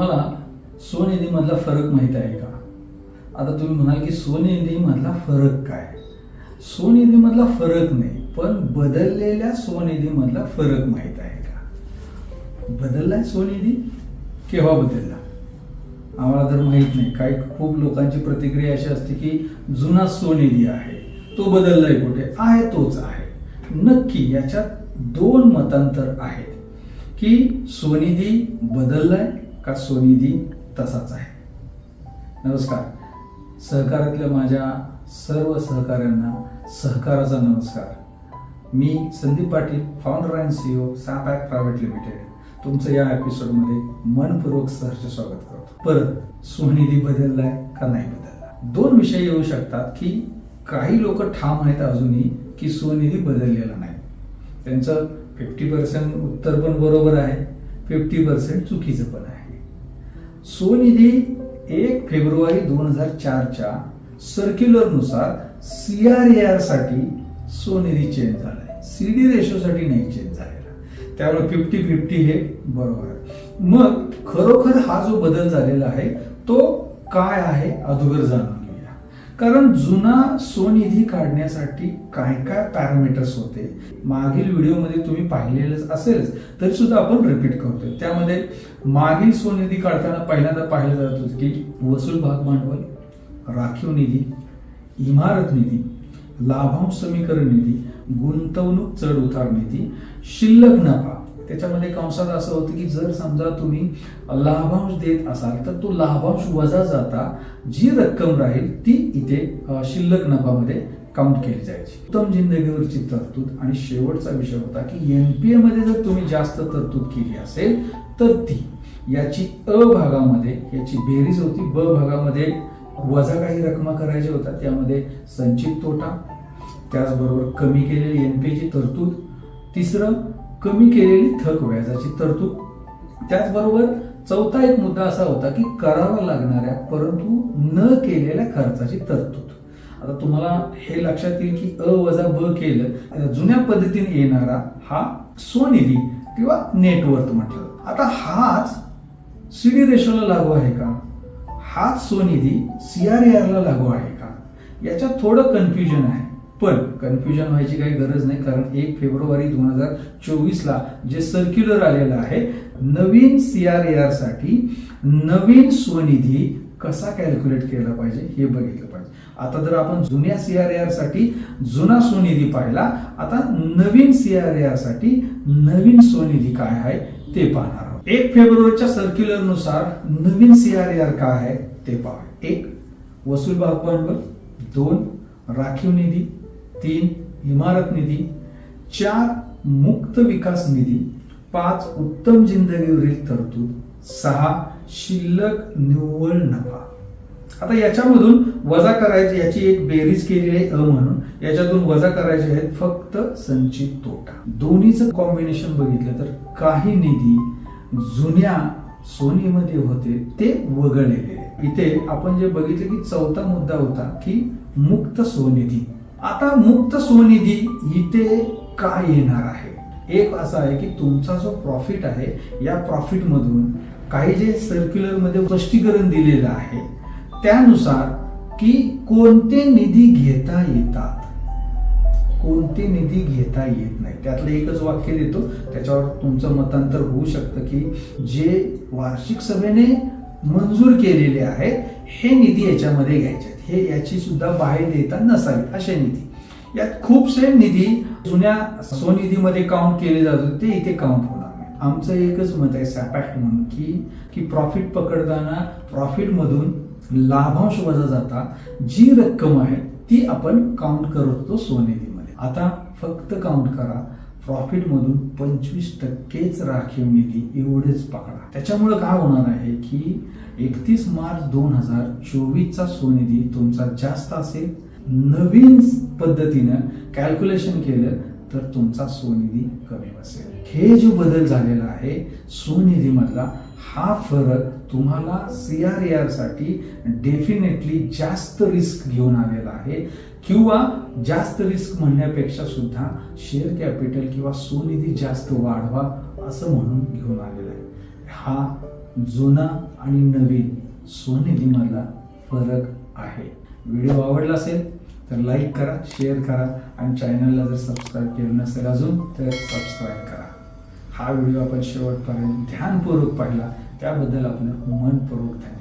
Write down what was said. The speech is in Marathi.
तुम्हाला स्वनिधीमधला फरक माहीत आहे का? आता तुम्ही म्हणाल की स्वनिधीमधला फरक काय? स्वनिधीमधला फरक नाही पण बदललेल्या स्वनिधीमधला फरक माहीत आहे का? बदललाय स्वनिधी? केव्हा बदलला? आम्हाला तर माहीत नाही. काही खूप लोकांची प्रतिक्रिया अशी असते की जुना स्वनिधी आहे तो बदललाय कुठे? आहे तोच आहे. नक्की याच्यात दोन मतांतर आहेत. की स्वनिधी बदललाय का स्वनिधी तसाच आहे. नमस्कार. सहकारातल्या माझ्या सर्व सहकाऱ्यांना सहकाराचा नमस्कार. मी Sandeep Patil founder and CEO app private limited तुमचं या एपिसोडमध्ये मनपूर्वक सहर्ष स्वागत करतो. परत स्वनिधी बदललाय का नाही बदलला? दोन विषय येऊ शकतात की काही लोक ठाम आहेत अजूनही की स्वनिधी बदललेला नाही. त्यांचं फिफ्टी पर्सेंट उत्तर पण बरोबर आहे फिफ्टी पर्सेंट चुकीचं पण आहे. स्वनिधी एक फेब्रुवारी दोन हजार चारच्या सर्क्युलरनुसार सी आर ए आरसाठी स्वनिधी चेंज झालाय. सी डी रेशोसाठी नाही चेंज झालेला. त्यामुळे फिफ्टी फिफ्टी हे बरोबर आहे. मग खरोखर हा जो बदल झालेला आहे तो काय आहे? अगोदर जाणार कारण जुना स्वनिधी काढण्यासाठी काय काय पॅरामीटर्स होते मागील व्हिडिओमध्ये तुम्ही पाहिलेलंच असेलच तरी सुद्धा आपण रिपीट करतोय. त्यामध्ये मागील स्वनिधी काढताना पहिल्यांदा पाहिलं जात होतं की वसूल भाग भांडवल राखीव निधी इमारत निधी लाभांश समीकरण निधी गुंतवणूक चढ उतार निधी शिल्लक नफा. त्याच्यामध्ये कंसात असं होतं की जर समजा तुम्ही लाभांश देत असाल तर तो लाभांश वजा जाता जी रक्कम राहील ती इथे शिल्लक नफामध्ये काउंट केली जायची. उत्तम जिंदगीवरची तरतूद आणि शेवटचा विषय होता की एनपीए मध्ये जर तुम्ही जास्त तरतूद केली असेल तर ती याची अ भागामध्ये याची बेरीज होती ब भागामध्ये वजा काही रकमा करायच्या होत्या त्यामध्ये संचित तोटा त्याचबरोबर कमी केलेली एनपीएची तरतूद तिसरं कमी केलेली थक व्याजाची तरतूद. त्याचबरोबर चौथा एक मुद्दा असा होता की करावा लागणाऱ्या परंतु न केलेल्या खर्चाची तरतूद. आता तुम्हाला हे लक्षात येईल की अ वजा ब केलं जुन्या पद्धतीने येणारा हा स्वनिधी किंवा नेटवर्थ म्हटलं. आता हाच सीडी रेशोला लागू आहे का? हाच स्वनिधी सी आर ला लागू आहे का? याच्यात थोडं कन्फ्युजन आहे. पण कन्फ्युजन व्हायची काही गरज नाही कारण एक फेब्रुवारी दोन हजार चोवीसला जे सर्क्युलर आलेलं आहे नवीन सी आर ए आरसाठी नवीन स्वनिधी कसा कॅल्क्युलेट केला पाहिजे हे बघितलं पाहिजे. आता जर आपण जुन्या सी आर ए आरसाठी जुना स्वनिधी पाहिला आता नवीन सी आर ए आरसाठी नवीन स्वनिधी काय आहे ते पाहणार आहोत. एक फेब्रुवारीच्या सर्क्युलरनुसार नवीन सी आर ए आर काय आहे ते पाहू एक वसूल भाग दोन राखीव निधी. तीन इमारत निधी. चार मुक्त विकास निधी. पाच उत्तम जिंदगीवरील तरतूद. सहा शिल्लक निव्वळ नफा. आता याच्यामधून वजा करायची याची एक बेरीज केलेली आहे अ म्हणून. याच्यातून वजा करायचे आहेत फक्त संचित तोटा. दोन्हीचं कॉम्बिनेशन बघितलं तर काही निधी जुन्या सोनीमध्ये होते ते वगळलेले इथे आपण जे बघितलं की चौथा मुद्दा होता की मुक्त सोनिधी आता मुक्त स्वनिधी इथे काय येणार आहे? एक असा आहे की तुमचा जो प्रॉफिट आहे या प्रॉफिट मधून काही जे सर्क्युलरमध्ये स्पष्टीकरण दिलेलं आहे त्यानुसार की कोणते निधी घेता येतात? कोणते निधी घेता येत नाही? त्यातलं एकच वाक्य देतो त्याच्यावर तुमचं मतांतर होऊ शकतं की जे वार्षिक सभेने मंजूर केलेले आहेत हे निधी याच्यामध्ये घ्यायचे आहेत. हे याची सुद्धा बाहेर देता नसावी असे निधी. यात खूपसे निधी जुन्या स्वनिधीमध्ये काउंट केले जात होते ते इथे काउंट होणार नाही आमचं एकच मत आहे सॅपॅक्ट म्हणून की की प्रॉफिट पकडताना प्रॉफिट मधून लाभांश वजा जाता जी रक्कम आहे ती आपण काउंट करत होतो स्वनिधीमध्ये. आता फक्त काउंट करा. प्रॉफिटमधून पंचवीस टक्केच राखीव निधी एवढेच पकडा. त्याच्यामुळे काय होणार आहे की एकतीस मार्च दोन हजार चोवीसचा स्वनिधी तुमचा जास्त असेल नवीन पद्धतीनं कॅल्क्युलेशन केलं तर तुमचा स्वनिधी कमी असेल हे जो बदल झालेला आहे स्वनिधीमधला हा फरक तुम्हाला सी आर ए आरसाठी डेफिनेटली जास्त रिस्क घेऊन आलेला आहे. किंवा जास्त रिस्क म्हणण्यापेक्षा सुद्धा शेअर कॅपिटल किंवा स्वनिधी जास्त वाढवा असं म्हणून घेऊन आलेला आहे. हा जुना आणि नवीन स्वनिधीमधला फरक आहे. व्हिडिओ आवडला असेल तर लाईक करा शेअर करा आणि चॅनलला जर सबस्क्राईब केलं नसेल अजून तर सबस्क्राईब करा. हा व्हिडिओ आपण शेवटपर्यंत ध्यानपूर्वक पाहिला. त्याबद्दल आपण मनपूर्वक धन्यवाद.